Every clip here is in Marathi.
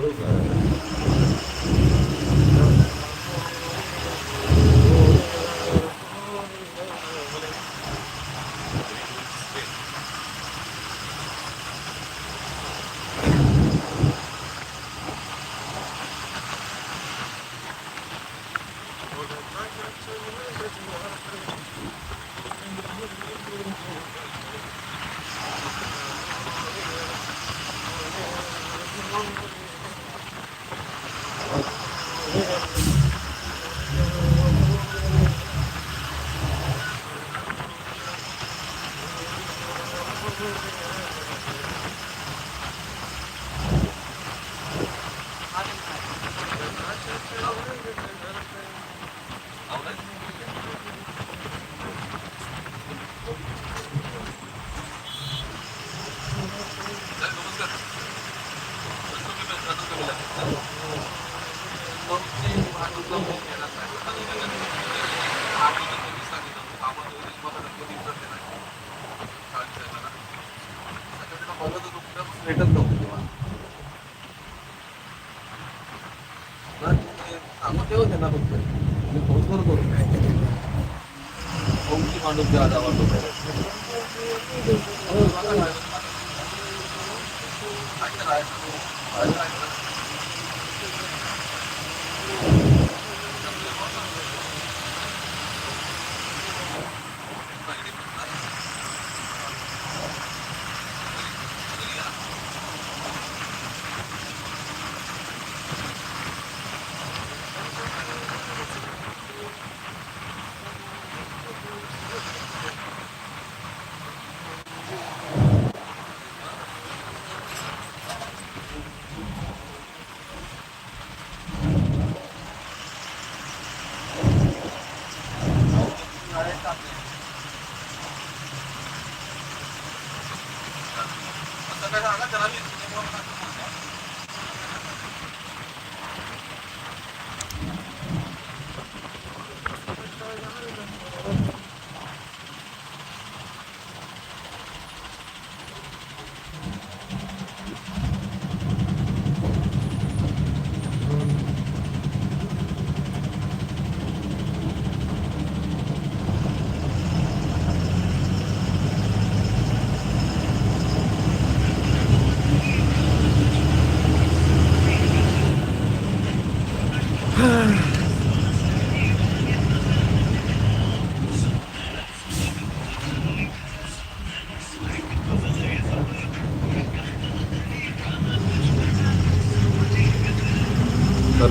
भेटत মানুষ দেওয়া যাওয়ার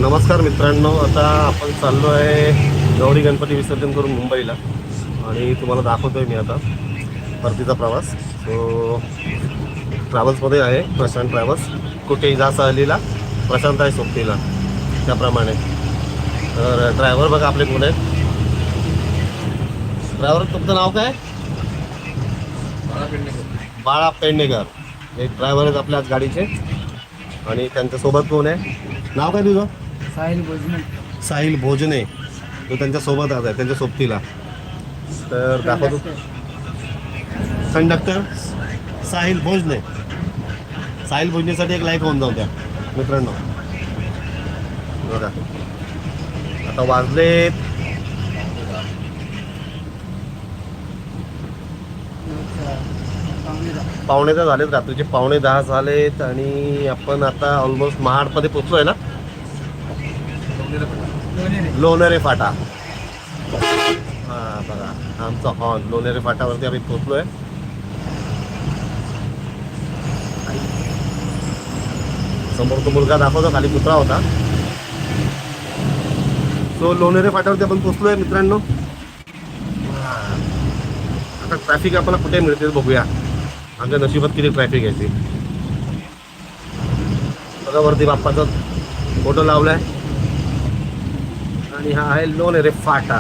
नमस्कार मित्रांनो आता आपण चाललो आहे गौरी गणपती विसर्जन करून मुंबईला. आणि तुम्हाला दाखवतो आहे मी आता परतीचा प्रवास. सो ट्रॅव्हल्समध्ये आहे प्रशांत ट्रॅव्हल्स कुठेही जा सहलीला प्रशांत आहे सोबतीला त्याप्रमाणे. तर ड्रायव्हर बघा आपले कोण आहेत. ड्रायव्हर तुमचं नाव काय? बाळा पेडणेकर. एक ड्रायव्हर आहेत आपल्या आज गाडीचे. आणि त्यांच्यासोबत कोण आहे? नाव काय तुझं? साहिल भोजने साहिल भोजने. तो त्यांच्यासोबत आता आहे त्यांच्या सोबतीला. तर दाखवतो. कंडक्टर साहिल भोजने. साहिल भोजनेसाठी एक लाईक होऊन जाऊ द्या मित्रांनो. बघा. आता वाजले पावणे दहा झालेत रात्रीचे पावणे दहा झालेत आणि आपण आता ऑलमोस्ट महाडमध्ये पोचलोय ना? लोणेरे फाटा. हा बघा आमचा हॉर्न लोणेरे फाटावरती आम्ही पोचलोय समोर तो मुलगा दाखवतो खाली कुत्रा होता. सो लोणेरे फाट्यावरती आपण पोचलोय मित्रांनो. आता ट्रॅफिक आपल्याला कुठे मिळते बघूया. आमच्या नशिबात किती ट्रॅफिक आहे ते. बघा वरती बाप्पाचा फोटो लावलाय. आणि हा आहे लोणेरे फाटा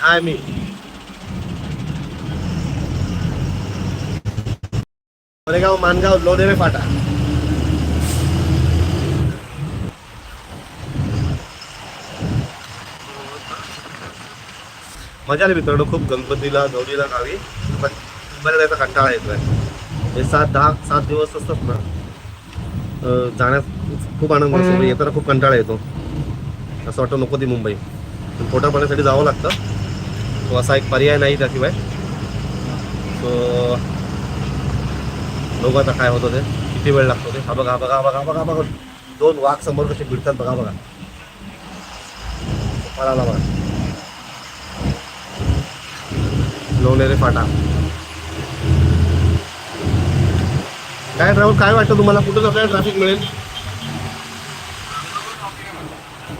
हा मी मरेगाव मानगाव लोणेरे फाटा मजा आली मित्रांनो खूप गणपतीला गौरीला गावी पण जायचा कंटाळा येतोय हे सात दहा सात दिवस असतात ना अं, जाण्यात खूप आनंद असतो येताना खूप कंटाळा येतो. असं वाटतं नको ती मुंबई. पण पोटा पाण्यासाठी जावं लागतं. तो असा एक पर्याय नाही त्याशिवाय. सो बघू आता काय होतं ते. किती वेळ लागतो ते. हा बघा हा बघा हा बघा बघा बघा. दोन वाघ समोर कसे भिडतात बघा बघा. पळाला बघा. लोणेरे फाटा. काय राहुल काय वाटतं तुम्हाला? कुठं आपल्याला ट्रॅफिक मिळेल?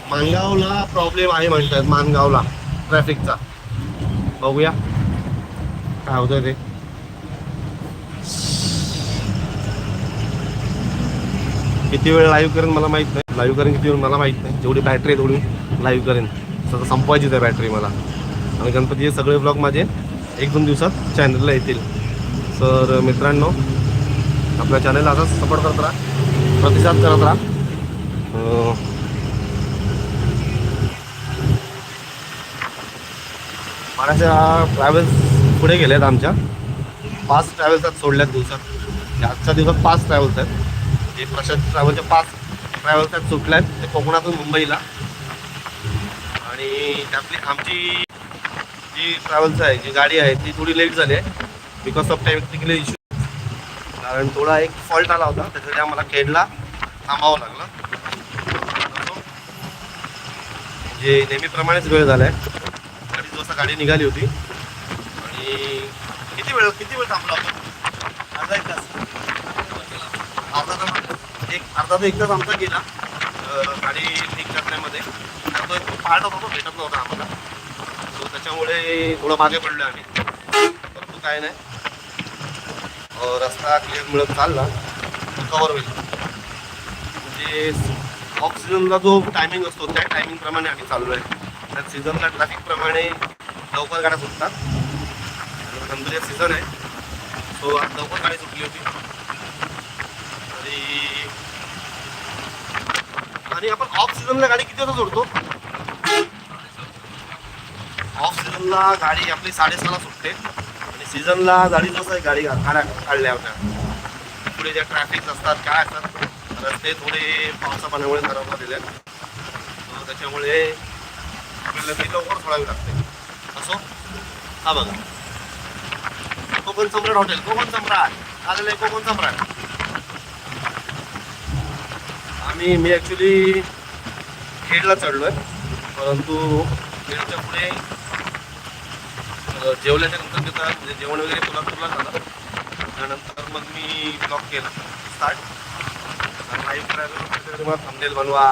मानगावला प्रॉब्लेम आहे म्हणतात मानगावला ट्रॅफिकचा बघूया. काय होतंय ते. किती वेळ लाईव्ह करेन मला माहीत नाही. लाईव्ह करेन किती वेळ मला माहीत नाही. जेवढी बॅटरी आहे तेवढी लाईव्ह करेन. सगळं संपवायचीच आहे बॅटरी मला. आणि गणपतीचे सगळे ब्लॉग माझे एक दोन दिवसात चॅनलला येतील. तर मित्रांनो आपल्या चॅनलला असाच सपोर्ट करत राहा. प्रतिसाद करत राहा. माझ्या ट्रॅव्हल्स पुढे गेले आहेत आमच्या. पाच ट्रॅव्हल्स आहेत सोडल्यात दिवसात. म्हणजे आजच्या दिवसात पाच ट्रॅव्हल्स आहेत. जे प्रशांत ट्रॅव्हलचे पाच ट्रॅव्हल्स आहेत सुटल्या आहेत ते कोकणातून मुंबईला. आणि त्यातली आमची जी ट्रॅव्हल्स आहे जी गाडी आहे ती थोडी लेट झाली आहे. बिकॉज ऑफ टेक्निकल इश्यू कारण थोडा एक फॉल्ट आला होता त्याच्यासाठी आम्हाला खेडला थांबावं लागलं. म्हणजे नेहमीप्रमाणेच वेळ झाला आहे अडीच वाजता गाडी निघाली होती. आणि किती वेळ किती वेळ थांबला होता अर्धा एक तास. अर्धा तास एक अर्धा ते एक तास आमचा गेला. गाडी ठीक करण्यामध्ये. तो एक पार्ट होता तो भेटत नव्हता आम्हाला. सो त्याच्यामुळे थोडं मागे पडलो आम्ही. परंतु काय नाही. रस्ता क्लिअर मिळत चालला कवर होईल. म्हणजे ऑफ सीझनला जो टायमिंग असतो त्या टायमिंगप्रमाणे आम्ही चाललो आहे. त्या सीझनला ट्रॅफिकप्रमाणे लवकर गाड्या सुटतात. आणि गणपतीचा सीझन आहे सो आज लवकर गाडी सुटली होती. आणि आणि आपण ऑफ सीझनला गाडी किती वाजता सोडतो? ऑफ सीझनला गाडी आपली साडेसहाला सुटते. सीझनला गाडी जसं गाडी गाड्या काढल्या होत्या. पुढे ज्या ट्रॅफिक असतात काय असतात रस्ते थोडे पावसा पाण्यामुळे खराब झालेले आहेत. त्याच्यामुळे आपल्याला ती लवकर सोडावी लागते. असो? हा बघा. कोकण सम्राट हॉटेल कोकण सम्राट. आलेलं आहे कोकण सम्राट. आम्ही मी ॲक्च्युली खेडला चढलो आहे परंतु खेडच्या पुढे जेवल्याच्या नंतर तिथं म्हणजे जेवण वगैरे कोल्हापूरला झालं. त्यानंतर मग मी ब्लॉक केला. स्टार्ट लाईव्ह करायला मला थांबलेल बनवा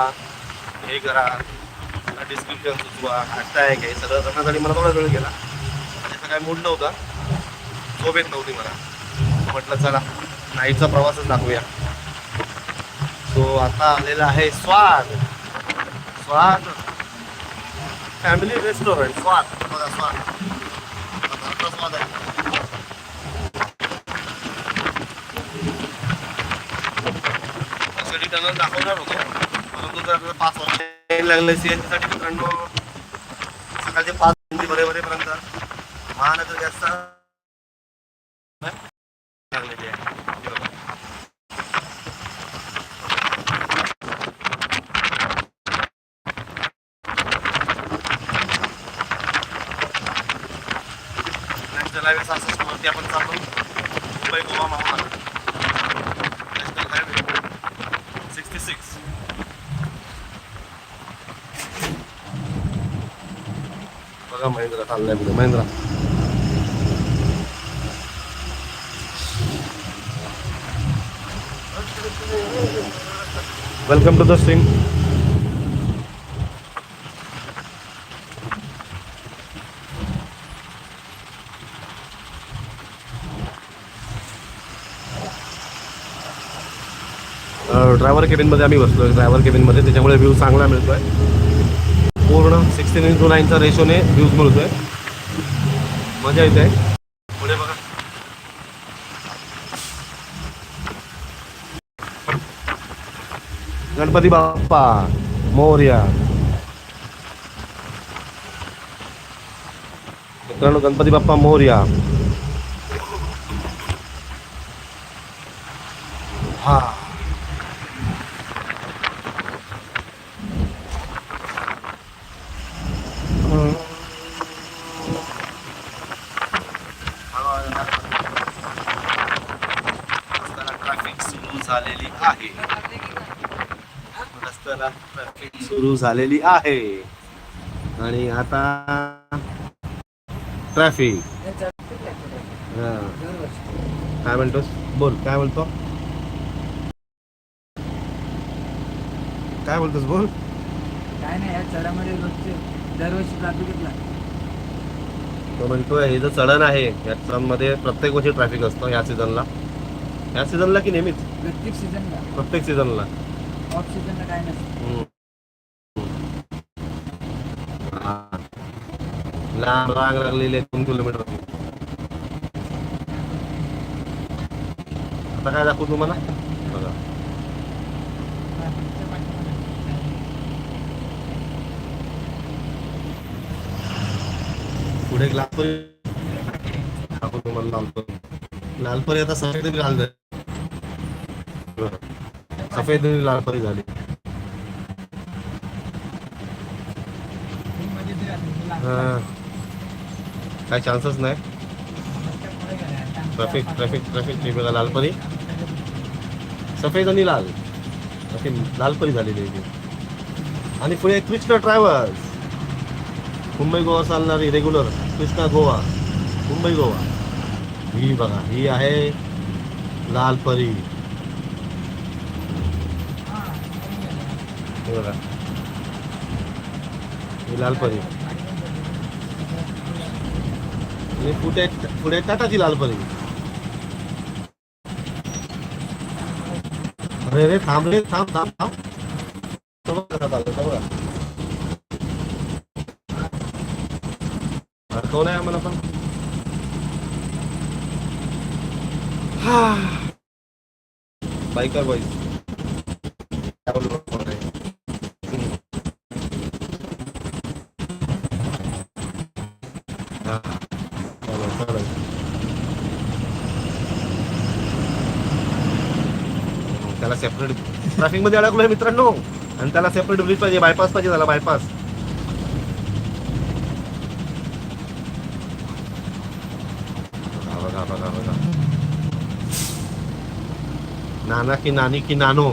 हे करा डिस्क्रिप्शन सुचवा हॅशटॅग हे सगळं करण्यासाठी मला थोडा वेळ गेला. त्याचा काय मूड नव्हता. झोप येत नव्हती मला. म्हटलं चला नाईटचा प्रवासच दाखवूया. सो आता आलेला आहे स्वाद. स्वाद. फॅमिली रेस्टॉरंट स्वाद. बघा स्वाद आता स्वाद आहे त्यांना दाखवणार होतो. परंतु जर आपल्याला पाच वर्ष लागले सी एनसाठी मित्रांनो सकाळचे पाच मिनिटे बरे बरेपर्यंत महानगर गॅसचा लागलेली आहे. हे बघा. नॅशनल आपण चालू. मुंबई गोवा महामार्ग नॅशनल हायवे सिक्स्टी सिक्स बघा महिंद्रा चाललाय पुढे Mahindra. Welcome to the stream driver केबिनमध्ये आम्ही बसलो ड्रायव्हर केबिनमध्ये त्याच्यामुळे व्ह्यू चांगला मिळतोय. पूर्ण सिक्स्टीन इंटू नाईनचा रेशोने व्ह्यूज मिळतो आहे मजा येते. पुढे बघा. गणपती बाप्पा मोर्या. मित्रांनो गणपती बाप्पा मोर्या. हा रस्त्याला ट्रॅफिक सुरू झालेली आहे रस्त्याला ट्रॅफिक सुरू झालेली आहे. आणि आता ट्रॅफिक. काय म्हणतोस? बोल काय म्हणतो काय बोलतोस? बोल. काय नाही या चढामध्ये रोजचे दरवर्षी ट्रॅफिकच लागतं तो म्हणतोय हे जो चढण आहे या चढणमध्ये प्रत्येक वर्षी ट्रॅफिक असतं या सीझनला या सीझनला की नेहमीच? प्रत्येक सीझनला प्रत्येक सीझनला ऑफ सीझनला काय नसतं. लांब राग लागलेली आहे दोन किलोमीटर आता काय दाखवू तुम्हाला? बघा. पुढे एक लालपरी दाखवू तुम्हाला लालपरी लालपरी आता सफेद लाल सफेद लालपरी झाली. हा. काय चान्सच नाही. ट्रॅफिक ट्रॅफिक ट्रॅफिक बघा लालपरी. सफेद आणि लाल. अशी लालपरी झालेली आहे ती. आणि पुढे कृष्णा ट्रॅव्हल्स मुंबई गोवा चालणारी रेग्युलर कृष्णा गोवा. मुंबई गोवा. ही बघा ही आहे लालपरी. बघा. ही लालपरी. आणि पुढे पुढे टाटाची लाल परी अरे रे थांब रे थांब थांब थांब अडकवलं आहे आम्हाला पण हा बायकर बॉईज Yeah. त्याला सेपरेट ट्रॅफिकमध्ये अडकलोय मित्रांनो. आणि त्याला सेपरेट ब्रिज पाहिजे बायपास पाहिजे त्याला बायपास बघा बघा बघा. नाना की नानी की नानो.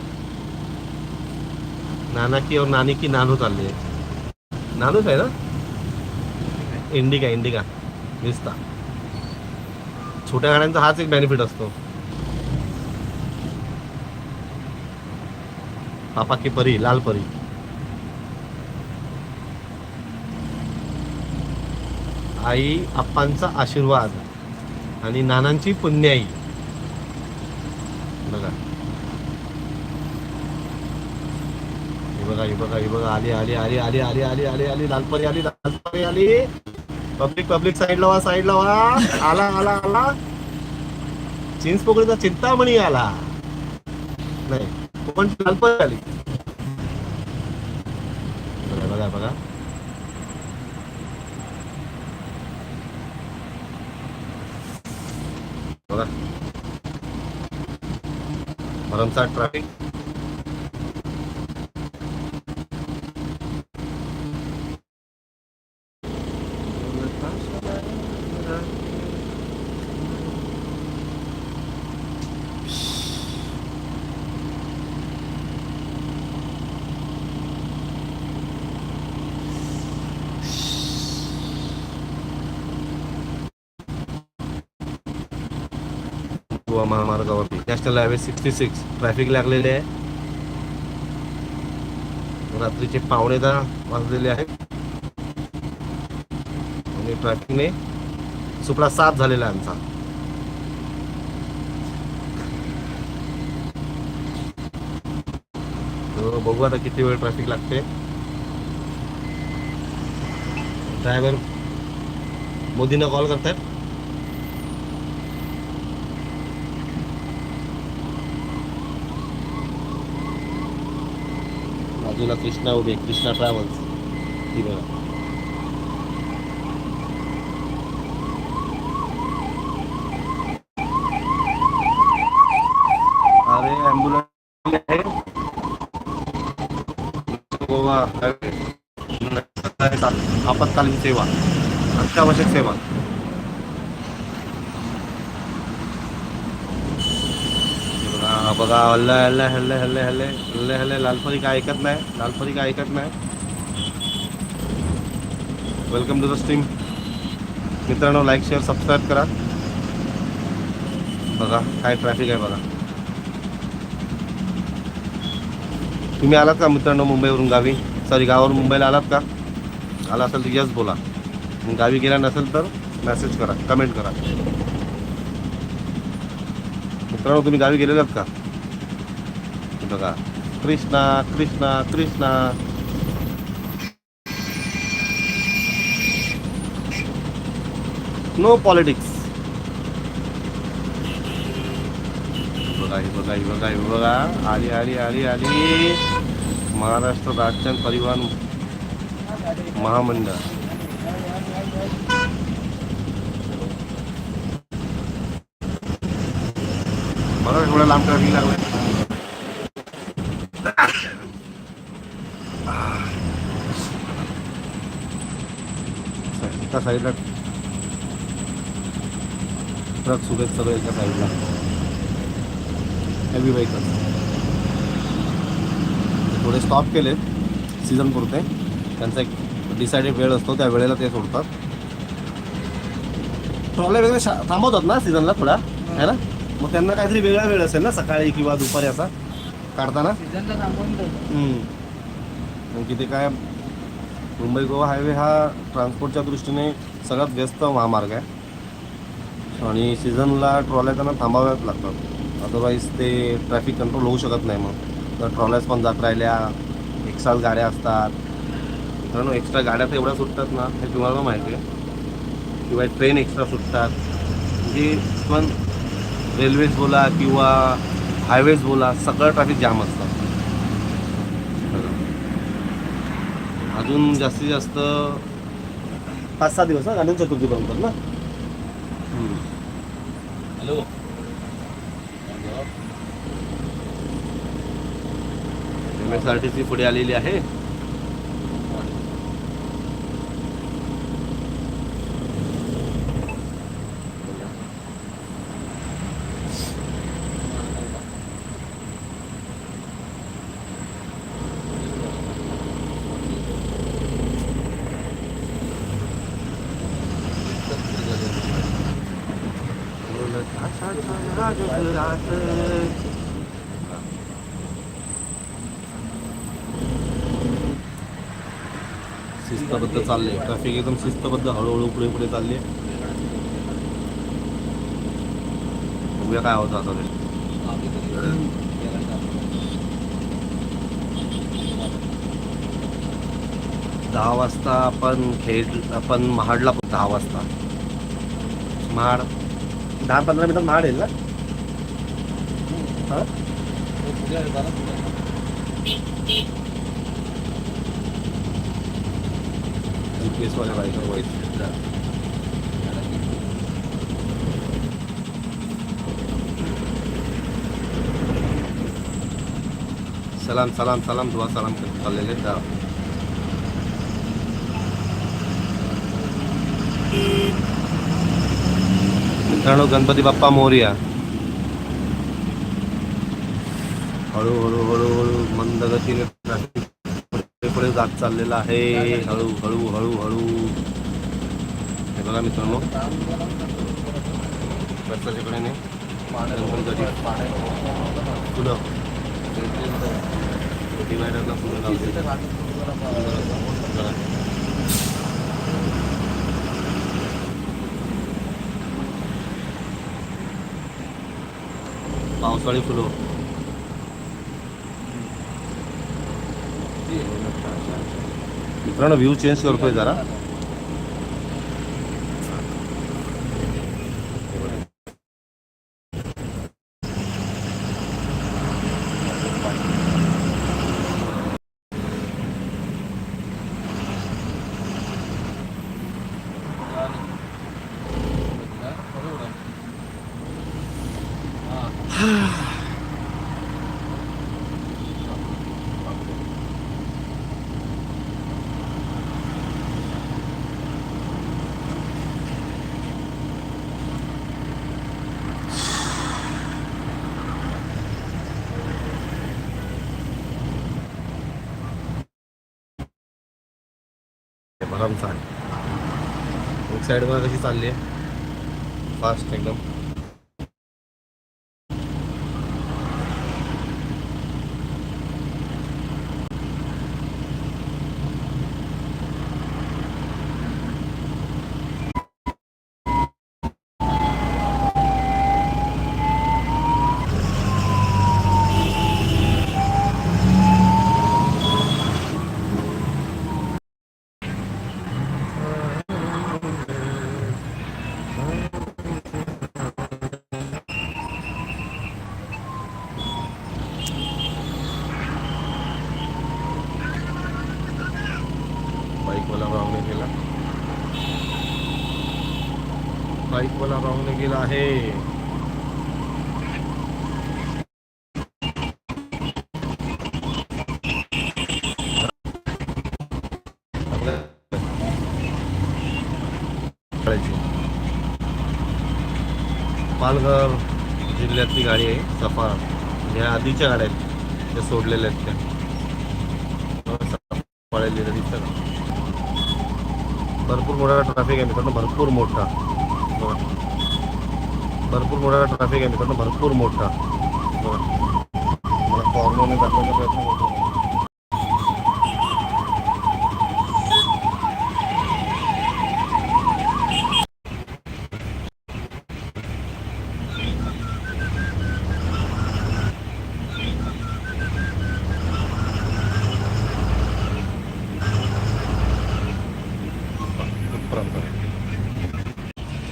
नाना की और नानी की नानो चालली आहे. नानूच आहे ना? इंडिका इंडिका. दिसता. छोट्या गाड्यांचा हाच एक बेनिफिट असतो. पापा की परी लाल परी. आई आप्पांचा आशीर्वाद आणि नानांची पुण्याई. बघा. हे बघा हे बघा हे बघा. आली आली आली आली आली आली आली आली लालपरी आली लालपरी आली. पब्लिक पब्लिक साईड लावा साईड लावा आला आला आला. चिंच पोकळीचा चिंतामणी आला. नाही पण लालपरी आली बघा बघा बघा. बघा. भरमसाठ traffic Goa महामार्गावरती. National highway sixty six traffic लागलेले आहे. रात्रीचे पावणे दहा वाजलेले आहेत. आणि ट्रॅफिकने सुपडा साफ झालेला आमचा. बघू आता किती वेळ ट्रॅफिक लागते. ड्रायव्हर मोदींना कॉल करतायत. बाजूला कृष्णा उभे कृष्णा ट्रॅव्हल्स ती बघा अरे ॲम्ब्युलन्स आहे गोवा हायवे. आपत्कालीन सेवा अत्यावश्यक सेवा हे बघा हा बघा हल्ले हल्ले हल्ले हल्ले हल्ले हल्ले हल्ले लालपरी काय ऐकत नाही लालपरी काय ऐकत नाही. वेलकम टू द स्ट्रीम मित्रांनो लाईक शेअर सबस्क्राईब करा. बघा काय ट्रॅफिक आहे बघा. तुम्ही आलात का मित्रांनो मुंबईवरून गावी? सॉरी गावावरून मुंबईला आलात का? आला असेल तर यस बोला. गावी गेला नसेल तर मेसेज करा कमेंट करा. मित्रांनो तुम्ही गावी गेलेलात का? बघा कृष्णा कृष्णा कृष्णा नो पॉलिटिक्स बघा बघा बघा बघा आली आली आली आली महाराष्ट्र राज्य परिवहन महामंडळ बघा एवढं लांब ट्रॅफिक लागलं एका साईडला ट्रक सुरू आहेत सगळं एका साईडला. हेवी व्हेकल थोडे स्टॉप केले. सीझन पुरते. त्यांचा एक डिसाइडेड वेळ असतो त्या वेळेला ते सोडतात. ट्रॉले वगैरे थांबवतात ना सीझनला थोडा. है ना? मग त्यांना काहीतरी वेगळा वेळ असेल ना सकाळी किंवा दुपारी असा. काढताना? सीझनला थांबवून ते काय मुंबई गोवा हायवे हा ट्रान्सपोर्टच्या दृष्टीने सगळ्यात व्यस्त महामार्ग आहे. आणि सीझनला ट्रॉल्या त्यांना थांबाव्याच लागतात. अदरवाईज ते ट्रॅफिक कंट्रोल होऊ शकत नाही मग. तर ट्रॉल्यास पण जात राहिल्या एक्स्ट्रा गाड्या असतात. मित्रांनो एक्स्ट्रा गाड्या तर एवढ्या सुटतात ना हे तुम्हाला माहिती आहे. किंवा ट्रेन एक्स्ट्रा सुटतात. म्हणजे पण रेल्वेज बोला किंवा हायवेज बोला सगळं ट्रॅफिक जाम असतं. अजून जास्तीत जास्त पाच सहा दिवस ना गणेश चतुर्थीपर्यंत ना. Hello. M S R T C पुढे आलेली आहे. शिस्तबद्ध चालले. ट्रॅफिक एकदम शिस्तबद्ध हळूहळू पुढे पुढे चालले. उद्या काय होतं आता ते. दहा वाजता आपण खेड आपण महाडला दहा वाजता. महाड दहा पंधरा मिनिटात महाड येईल ना? हा जी पी एसवाल्या बाईकर व्हायचं सलाम सलाम सलाम दुआ सलाम करत चाललेले आहेत त्या मित्रांनो गणपती बाप्पा मोर्या हळूहळू हळूहळू मंद गतीने ट्रॅफिक पुढे पुढे जात चाललेला आहे. हळू हळू हळू हळू. हे बघा मित्रांनो. रस्त्याच्या कडेने फुलं डिवायडरला पुढं लावते पावसाळी फुलं. मित्रांनो व्ह्यू चेंज करतोय जरा भरम चाल एक साईड बघा कशी चालली आहे. फास्ट एकदम. आहे. पालघर जिल्ह्यातली गाडी आहे सफार या आधीच्या गाड्या आहेत त्या सोडलेल्या आहेत त्या. भरपूर मोठा ट्रॅफिक आहे मित्रांनो भरपूर मोठा. भरपूर मोठा ट्रॅफिक आहे मित्रांनो भरपूर मोठा बघा. मला कॉर्नरने दाखवण्याचा प्रयत्न करतो